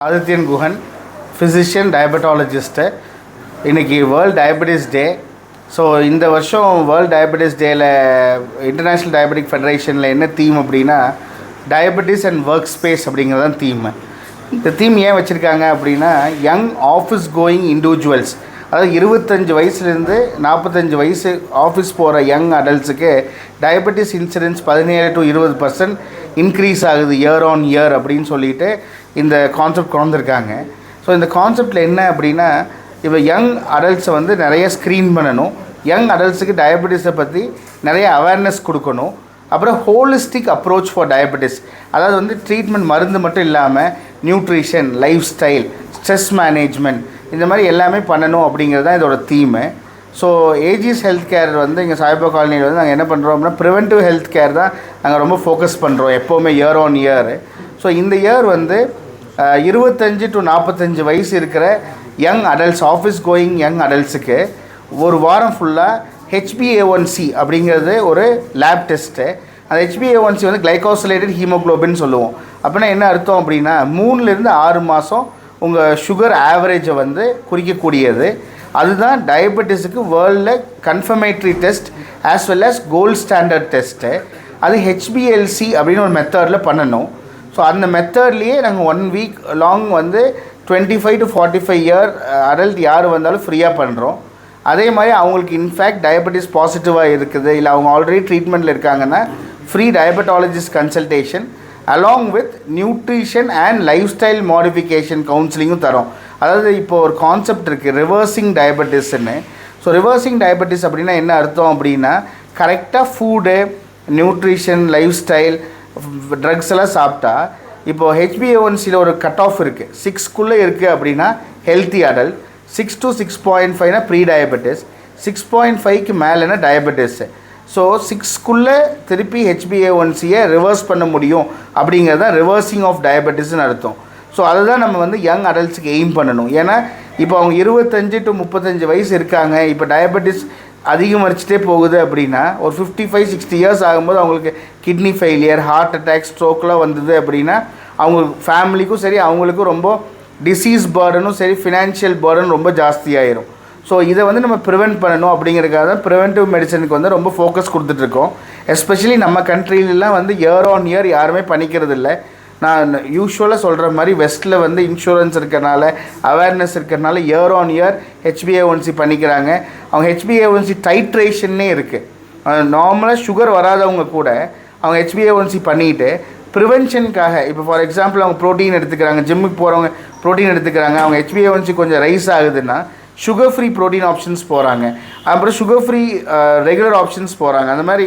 Adityan Guhan physician டயபெட்டாலஜிஸ்ட்டு இன்றைக்கி world diabetes டே so இந்த வருஷம் வேர்ல்ட் டயபெட்டிஸ் டேயில் இன்டர்நேஷ்னல் டயபெட்டிக் ஃபெடரேஷனில் என்ன தீம் அப்படின்னா டயபெட்டிஸ் அண்ட் ஒர்க் ஸ்பேஸ் அப்படிங்கிறது தான் தீம் இந்த தீம் ஏன் வச்சுருக்காங்க அப்படின்னா யங் ஆஃபீஸ் கோயிங் இண்டிவிஜுவல்ஸ் அதாவது இருபத்தஞ்சு வயசுலேருந்து நாற்பத்தஞ்சு வயசு ஆஃபீஸ் போகிற யங் அடல்ட்ஸுக்கு டயபெட்டிஸ் இன்சிடென்ஸ் பதினேழு டு இருபது பர்சன்ட் இன்க்ரீஸ் ஆகுது இயர் ஆன் இயர் அப்படின்னு சொல்லிட்டு இந்த கான்செப்ட் கொண்டிருக்காங்க ஸோ இந்த கான்செப்டில் என்ன அப்படின்னா இப்போ யங் அடல்ட்ஸை வந்து நிறைய ஸ்க்ரீன் பண்ணணும். யங் அடல்ட்ஸுக்கு டயபெட்டிஸை பற்றி நிறைய அவேர்னஸ் கொடுக்கணும். அப்புறம் ஹோலிஸ்டிக் அப்ரோச் ஃபார் டயபெட்டிஸ் அதாவது வந்து ட்ரீட்மெண்ட் மருந்து மட்டும் இல்லாமல் nutrition life style stress management இந்த மாதிரி எல்லாமே பண்ணணும் அப்படிங்கிறது தான் இதோட theme so Aegis health care வந்து இங்கே சாய்பா காலனியில் வந்து நாங்கள் என்ன பண்ணுறோம் அப்படின்னா ப்ரிவென்டிவ் ஹெல்த் கேர் தான் நாங்கள் ரொம்ப ஃபோக்கஸ் பண்ணுறோம் எப்போவுமே இயர் ஆன் இயர் ஸோ இந்த இயர் வந்து இருபத்தஞ்சு டு நாற்பத்தஞ்சு வயசு இருக்கிற young adults office going young அடல்ட்ஸுக்கு ஒரு வாரம் ஃபுல்லாக ஹெச்பிஏ ஒன்சி அப்படிங்கிறது ஒரு லேப் டெஸ்ட்டு அந்த ஹெச்பிஏ ஒன்சி வந்து கிளைகோசலேட்டட் ஹீமோக்ளோபின் சொல்லுவோம். அப்படின்னா என்ன அர்த்தம் அப்படின்னா மூணுலேருந்து ஆறு மாதம் உங்கள் சுகர் ஆவரேஜை வந்து குறிக்கக்கூடியது. அதுதான் டயபெட்டிஸுக்கு வேர்ல்டில் confirmatory test as well as gold standard test அது ஹெச்பிஎல்சி அப்படின்னு ஒரு மெத்தடில் பண்ணணும். ஸோ அந்த மெத்தட்லேயே நாங்கள் ஒன் வீக் லாங் வந்து twenty five to forty five year adult யார் வந்தாலும் ஃப்ரீயாக பண்ணுறோம் அதே மாதிரி அவங்களுக்கு இன்ஃபேக்ட் டயபெட்டிஸ் பாசிட்டிவாக இருக்குது. இல்லை அவங்க ஆல்ரெடி ட்ரீட்மெண்ட்டில் இருக்காங்கன்னா free diabetologist consultation along with nutrition and lifestyle modification கவுன்சிலிங்கும் தரோம். அதாவது இப்போ ஒரு கான்செப்ட் இருக்குது ரிவர்சிங் டயபெட்டிஸ்ன்னு ஸோ ரிவர்சிங் டயபெட்டிஸ் அப்படின்னா என்ன அர்த்தம் அப்படின்னா கரெக்டாக food nutrition life style drugs எல்லாம் சாப்பிட்டா இப்போது ஹெச்பிஏஒன்சியில் ஒரு கட் ஆஃப் இருக்குது சிக்ஸ்க்குள்ளே இருக்குது அப்படின்னா healthy adult six to six point ஃபைவ்னா pre diabetes six point ஃபைவ்க்கு மேலேனா டயபெட்டிஸு ஸோ சிக்ஸ்க்குள்ளே திருப்பி ஹெச்பிஏஒன்சியை ரிவர்ஸ் பண்ண முடியும் அப்படிங்கிறது தான் ரிவர்சிங் ஆஃப் டயபெட்டிஸ்னு அர்த்தம். ஸோ அதை தான் நம்ம வந்து யங் அடல்ட்ஸுக்கு எய்ம் பண்ணணும். ஏன்னா இப்போ அவங்க இருபத்தஞ்சு டு முப்பத்தஞ்சு வயசு இருக்காங்க. இப்போ டயபெட்டிஸ் அதிகமரிச்சிட்டே போகுது அப்படின்னா ஒரு ஃபிஃப்டி ஃபைவ் சிக்ஸ்டி இயர்ஸ் ஆகும்போது அவங்களுக்கு கிட்னி ஃபெயிலியர் ஹார்ட் அட்டாக் ஸ்ட்ரோக்லாம் வந்தது அப்படின்னா அவங்க ஃபேமிலிக்கும் சரி அவங்களுக்கும் ரொம்ப டிசீஸ் பேர்டனும் சரி ஃபினான்ஷியல் பேர்டன் ரொம்ப ஜாஸ்தியாயிரும். ஸோ இதை வந்து நம்ம ப்ரிவெண்ட் பண்ணணும் அப்படிங்கிறதுக்காக தான் ப்ரிவென்டிவ் மெடிசனுக்கு வந்து ரொம்ப ஃபோக்கஸ் கொடுத்துட்ருக்கோம் எஸ்பெஷலி நம்ம கண்ட்ரிலெலாம் வந்து இயர் ஆன் இயர் யாருமே பண்ணிக்கிறது இல்லை நான் யூஸ்வலாக சொல்கிற மாதிரி வெஸ்ட்டில் வந்து இன்சூரன்ஸ் இருக்கிறனால அவேர்னஸ் இருக்கிறனால இயர் ஆன் இயர் ஹெச்பிஏஒன்சி பண்ணிக்கிறாங்க. அவங்க ஹெச்பிஏஒன்சி டைட்ரேஷன்னே இருக்குது நார்மலாக சுகர் வராதவங்க கூட அவங்க ஹெச்பிஏஒன்சி பண்ணிட்டு ப்ரிவென்ஷனுக்காக இப்போ ஃபார் எக்ஸாம்பிள் அவங்க ப்ரோட்டீன் எடுத்துக்கிறாங்க ஜிம்முக்கு போகிறவங்க ப்ரோட்டீன் எடுத்துக்கிறாங்க அவங்க ஹெச்பிஏஒன்சி கொஞ்சம் ரைஸ் ஆகுதுன்னா சுகர் ஃப்ரீ ப்ரோட்டீன் ஆப்ஷன்ஸ் போகிறாங்க அப்புறம் சுகர் ஃப்ரீ ரெகுலர் ஆப்ஷன்ஸ் போகிறாங்க அந்த மாதிரி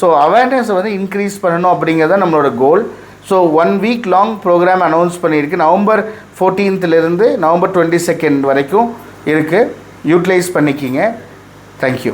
ஸோ அவேர்னஸை வந்து இன்க்ரீஸ் பண்ணணும் அப்படிங்கிறது தான் நம்மளோட goal so one week long program announce பண்ணியிருக்கு. நவம்பர் ஃபோர்டீன்த்துலேருந்து நவம்பர் டுவெண்ட்டி செகண்ட் வரைக்கும் இருக்குது யூட்டிலைஸ் பண்ணிக்கிங்க. தேங்க்யூ